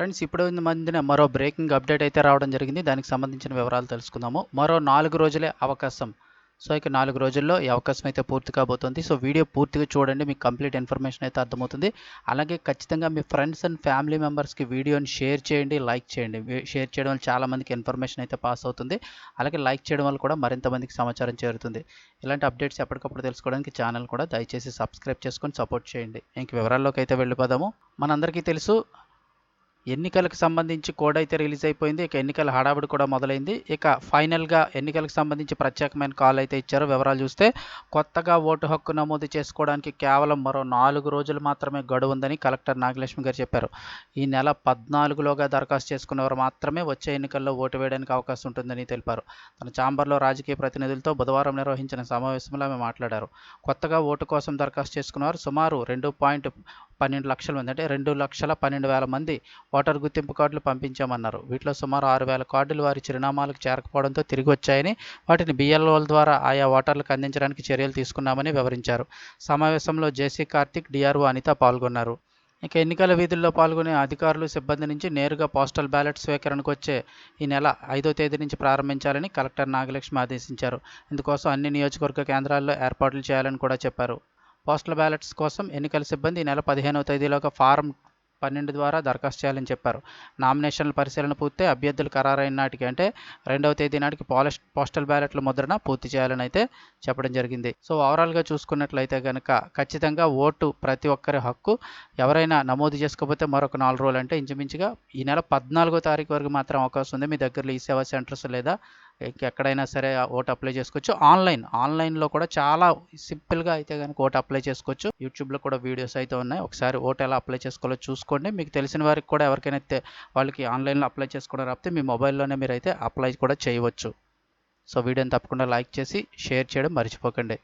Friends ఇప్పుడు మందిన మరో breaking update అయితే రావడం జరిగింది. దానికి సంబంధించిన వివరాలు తెలుసుకుందాము. మరో నాలుగు రోజులే అవకాశం. సో ఇక నాలుగు రోజుల్లో ఈ అవకాశం అయితే పూర్తి కాబోతుంది. సో వీడియో పూర్తిగా చూడండి మీకు కంప్లీట్ ఇన్ఫర్మేషన్ అయితే అర్థమవుతుంది. అలాగే ఖచ్చితంగా మీ ఫ్రెండ్స్ అండ్ ఫ్యామిలీ మెంబర్స్కి వీడియోని షేర్ చేయండి లైక్ చేయండి. షేర్ చేయడం వల్ల చాలామందికి ఇన్ఫర్మేషన్ అయితే పాస్ అవుతుంది. అలాగే లైక్ చేయడం వల్ల కూడా మరింత మందికి సమాచారం చేరుతుంది. ఇలాంటి అప్డేట్స్ ఎప్పటికప్పుడు తెలుసుకోవడానికి ఛానల్ కూడా దయచేసి సబ్స్క్రైబ్ చేసుకొని సపోర్ట్ చేయండి. ఇంక వివరాల్లోకి అయితే వెళ్ళిపోదాము. మనందరికీ తెలుసు ఎన్నికలకు సంబంధించి కోడ్ అయితే రిలీజ్ అయిపోయింది. ఇక ఎన్నికల హడావిడి కూడా మొదలైంది. ఇక ఫైనల్గా ఎన్నికలకు సంబంధించి ప్రత్యేకమైన కాల్ అయితే ఇచ్చారు. వివరాలు చూస్తే కొత్తగా ఓటు హక్కు నమోదు చేసుకోవడానికి కేవలం మరో నాలుగు రోజులు మాత్రమే గడువు ఉందని కలెక్టర్ నాగలక్ష్మి గారు చెప్పారు. ఈ నెల పద్నాలుగులోగా దరఖాస్తు చేసుకున్నవారు మాత్రమే వచ్చే ఎన్నికల్లో ఓటు వేయడానికి అవకాశం ఉంటుందని తెలిపారు. తన ఛాంబర్లో రాజకీయ ప్రతినిధులతో బుధవారం నిర్వహించిన సమావేశంలో ఆమె మాట్లాడారు. కొత్తగా ఓటు కోసం దరఖాస్తు చేసుకున్నవారు సుమారు రెండు పాయింట్ పన్నెండు లక్షల మంది అంటే రెండు లక్షల పన్నెండు వేల మంది ఓటర్ గుర్తింపు కార్డులు పంపించామన్నారు. వీటిలో సుమారు ఆరు వేల కార్డులు వారి చిరునామాలకు చేరకపోవడంతో తిరిగి వచ్చాయని వాటిని బిఎల్ఓల ద్వారా ఆయా ఓటర్లకు అందించడానికి చర్యలు తీసుకున్నామని వివరించారు. సమావేశంలో జేసీ కార్తిక్ డిఆర్ఓ అనిత పాల్గొన్నారు. ఇక ఎన్నికల విధుల్లో పాల్గొనే అధికారులు సిబ్బంది నుంచి నేరుగా పోస్టల్ బ్యాలెట్ స్వీకరణకు వచ్చే ఈ నెల ఐదో తేదీ నుంచి ప్రారంభించాలని కలెక్టర్ నాగలక్ష్మి ఆదేశించారు. ఇందుకోసం అన్ని నియోజకవర్గ కేంద్రాల్లో ఏర్పాట్లు చేయాలని కూడా చెప్పారు. పోస్టల్ బ్యాలెట్స్ కోసం ఎన్నికల సిబ్బంది ఈ నెల పదిహేనవ తేదీలోగా ఫారం పన్నెండు ద్వారా దరఖాస్తు చేయాలని చెప్పారు. నామినేషన్ల పరిశీలన పూర్తి అభ్యర్థులు ఖరారైన నాటికి అంటే రెండవ తేదీ నాటికి పాలిష్ పోస్టల్ బ్యాలెట్ల ముద్రణ పూర్తి చేయాలని అయితే చెప్పడం జరిగింది. సో ఓవరాల్గా చూసుకున్నట్లయితే కనుక ఖచ్చితంగా ఓటు ప్రతి ఒక్కరి హక్కు. ఎవరైనా నమోదు చేసుకోకపోతే మరొక నాలుగు రోజులు అంటే ఇంచుమించుగా ఈ నెల పద్నాలుగో తారీఖు వరకు మాత్రం అవకాశం ఉంది. మీ దగ్గరలో ఈ సేవా సెంటర్స్ లేదా ఎక్కడైనా సరే ఓటు అప్లై చేసుకోవచ్చు. ఆన్లైన్ ఆన్లైన్లో కూడా చాలా సింపుల్గా అయితే కనుక ఓటు అప్లై చేసుకోవచ్చు. యూట్యూబ్లో కూడా వీడియోస్ అయితే ఉన్నాయి. ఒకసారి ఓటు ఎలా అప్లై చేసుకోవాలో చూసుకోండి. మీకు తెలిసిన వారికి కూడా ఎవరికైనా వాళ్ళకి ఆన్లైన్లో అప్లై చేసుకోవడం రాకపోతే మీ మొబైల్లోనే మీరు అయితే అప్లై కూడా చేయవచ్చు. సో వీడియోని తప్పకుండా లైక్ చేసి షేర్ చేయడం మర్చిపోకండి.